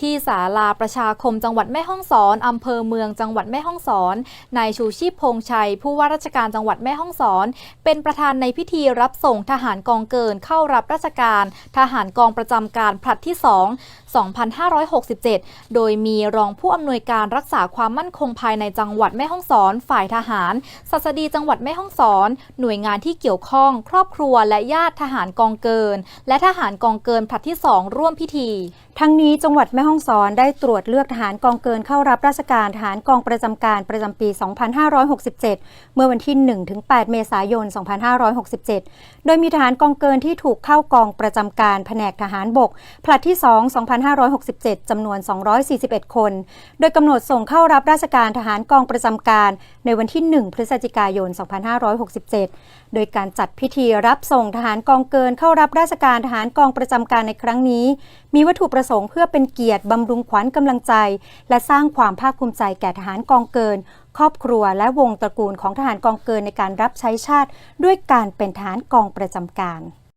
ที่ศาลาประชาคมจังหวัดแม่ฮ่องสอนอำเภอเมืองจังหวัดแม่ฮ่องสอนนายชูชีพพงชัย ผู้ว่าราชการจังหวัดแม่ฮ่องสอน เป็นประธานในพิธีรับส่งทหารกองเกินเข้ารับราชการ ทหารกองประจำการผลัดที่ 2 2567 โดยมีรองผู้อำนวยการรักษาความมั่นคงภายในจังหวัดแม่ฮ่องสอน ฝ่ายทหารสัสดีจังหวัดแม่ฮ่องสอน หน่วยงานที่เกี่ยวข้อง ครอบครัวและญาติทหารกองเกิน และทหารกองเกินผลัดที่ 2 ร่วมพิธี ทั้งนี้จังหวัดแม่ฮ่องสอนได้ตรวจเลือกทหารกองเกินเข้ารับราชการทหารกองประจำการประจำปี 2567 เมื่อวันที่ 1-8 เมษายน 2567 โดยมีทหารกองเกินที่ถูกเข้ากองประจำการแผนกทหารบก ผลัดที่ 2 2567 จำนวน 241 คน โดยกำหนดส่งเข้ารับราชการทหารกองประจำการในวันที่ 1 พฤศจิกายน 2567 โดยการจัดพิธีรับส่งทหารกองเกินเข้ารับราชการทหารกองประจำการในครั้งนี้ มีวัตถุประสงค์เพื่อเป็นเกียรติบำรุงขวัญกำลังใจ และสร้างความภาคภูมิใจแก่ทหารกองเกิน ครอบครัวและวงตระกูลของทหารกองเกินในการรับใช้ชาติ ด้วยการเป็นทหารกองประจำการ